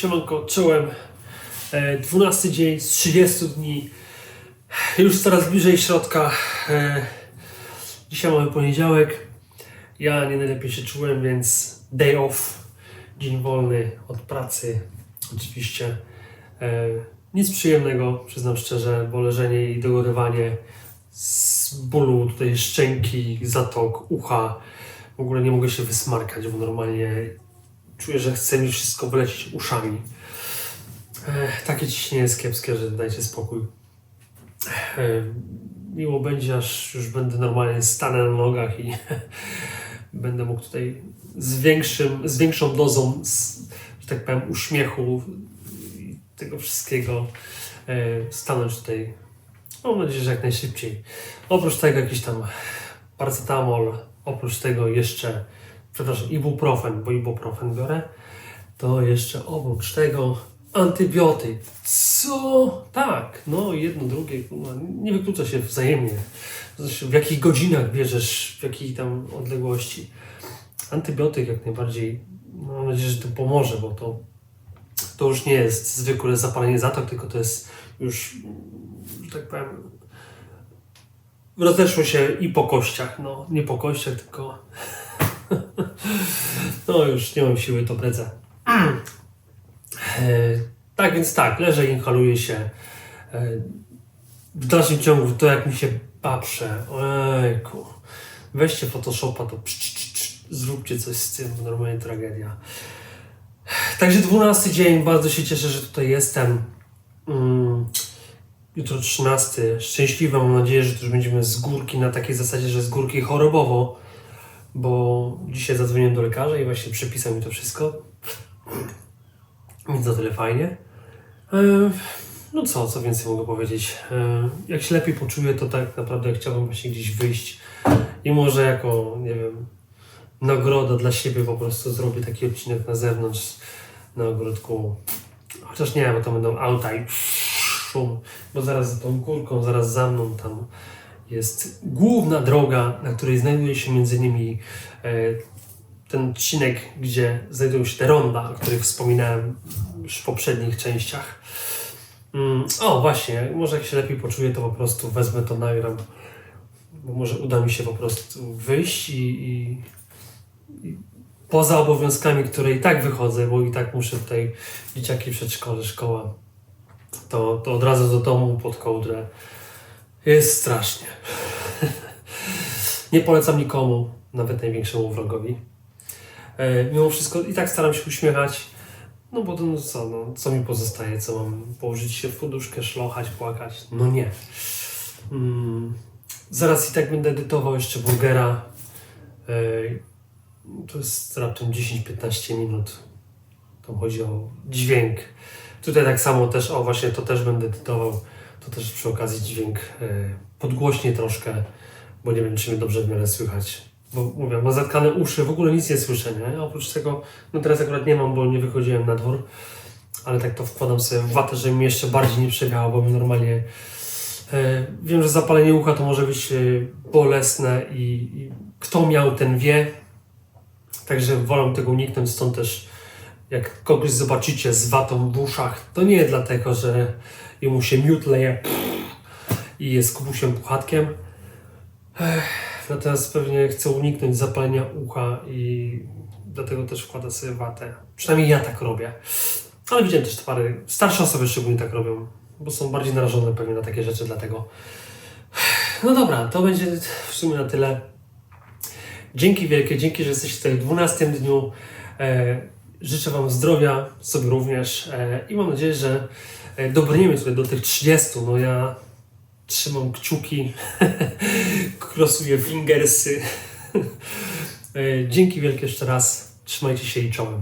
Siemanko, czołem. E, 12 dzień z 30 dni. Już coraz bliżej środka. E, Dzisiaj mamy poniedziałek. Ja nie najlepiej się czułem, więc day off. Dzień wolny od pracy. Oczywiście. E, Nic przyjemnego, przyznam szczerze, bo leżenie i dogorywanie z bólu tutaj szczęki, zatok, ucha. W ogóle nie mogę się wysmarkać, bo normalnie czuję, że chce mi wszystko wylecieć uszami. Ech, takie ciśnienie jest kiepskie, że dajcie spokój. Ech, miło będzie, aż już będę normalnie stanę na nogach i będę mógł tutaj z, większym, z większą dozą, z, że tak powiem, uśmiechu i tego wszystkiego e, stanąć tutaj. Mam nadzieję, że jak najszybciej. Oprócz tego jakiś tam paracetamol, oprócz tego jeszcze, przepraszam, ibuprofen, bo ibuprofen biorę, to jeszcze oprócz tego antybiotyk. Co? Tak, no jedno, drugie, nie wyklucza się wzajemnie. W jakich godzinach bierzesz, w jakiej tam odległości. Antybiotyk jak najbardziej, no, mam nadzieję, że to pomoże, bo to, to już nie jest zwykłe zapalenie zatok, tylko to jest już, że tak powiem, rozeszło się i po kościach, no nie po kościach, tylko no już nie mam siły, to bredzę. E, tak więc tak, leżę inhaluję się. E, w dalszym ciągu to jak mi się patrzę, ojku, weźcie Photoshopa, to psz, psz, psz, zróbcie coś z tym, normalnie tragedia. Także 12 dzień, bardzo się cieszę, że tutaj jestem. Mm, jutro 13, szczęśliwe, mam nadzieję, że już będziemy z górki na takiej zasadzie, że z górki chorobowo, bo dzisiaj zadzwoniłem do lekarza i właśnie przepisał mi to wszystko. Więc na tyle fajnie. E, No co, co więcej mogę powiedzieć? E, Jak się lepiej poczuję, to tak naprawdę chciałbym właśnie gdzieś wyjść i może jako, nie wiem, nagroda dla siebie po prostu zrobię taki odcinek na zewnątrz, na ogródku. Chociaż nie, bo to będą auta i szum, bo zaraz za tą górką, zaraz za mną tam jest główna droga, na której znajduje się między innymi e, ten odcinek, gdzie znajdują się te ronda, o których wspominałem już w poprzednich częściach. Mm, o, właśnie, może jak się lepiej poczuję, to po prostu wezmę to, nagram. Bo może uda mi się po prostu wyjść i, i, i poza obowiązkami, które i tak wychodzę, bo i tak muszę tutaj dzieciaki przedszkole, szkoła, to, to od razu do domu pod kołdrę. Jest strasznie. Nie polecam nikomu, nawet największemu wrogowi. E, mimo wszystko i tak staram się uśmiechać, no bo to no co, no, co mi pozostaje, co mam położyć się w poduszkę, szlochać, płakać? No nie. Mm, zaraz i tak będę edytował jeszcze burgera. E, to jest raptem 10-15 minut. Tam chodzi o dźwięk. Tutaj tak samo też, o właśnie to też będę edytował. To też przy okazji dźwięk e, podgłośnie troszkę, bo nie wiem, czy mnie dobrze w miarę słychać. Bo mówię, mam zatkane uszy, w ogóle nic nie słyszę, nie? Oprócz tego, no teraz akurat nie mam, bo nie wychodziłem na dwór, ale tak to wkładam sobie w watę, żeby mi jeszcze bardziej nie przebiało, bo mi normalnie... E, wiem, że zapalenie ucha to może być e, bolesne i, i kto miał, ten wie. Także wolę tego uniknąć, stąd też jak kogoś zobaczycie z watą w uszach, to nie dlatego, że jemu się miód leje i jest kubusiem puchatkiem. Natomiast pewnie chce uniknąć zapalenia ucha i dlatego też wkłada sobie watę. Przynajmniej ja tak robię. Ale widziałem też parę, starsze osoby szczególnie tak robią, bo są bardziej narażone pewnie na takie rzeczy, dlatego. No dobra, to będzie w sumie na tyle. Dzięki wielkie, dzięki, że jesteście tutaj w 12 dniu. E, życzę Wam zdrowia, sobie również e, i mam nadzieję, że e, dobrniemy tutaj do tych 30. No ja trzymam kciuki, krosuję fingersy. E, dzięki wielkie jeszcze raz. Trzymajcie się i czołem.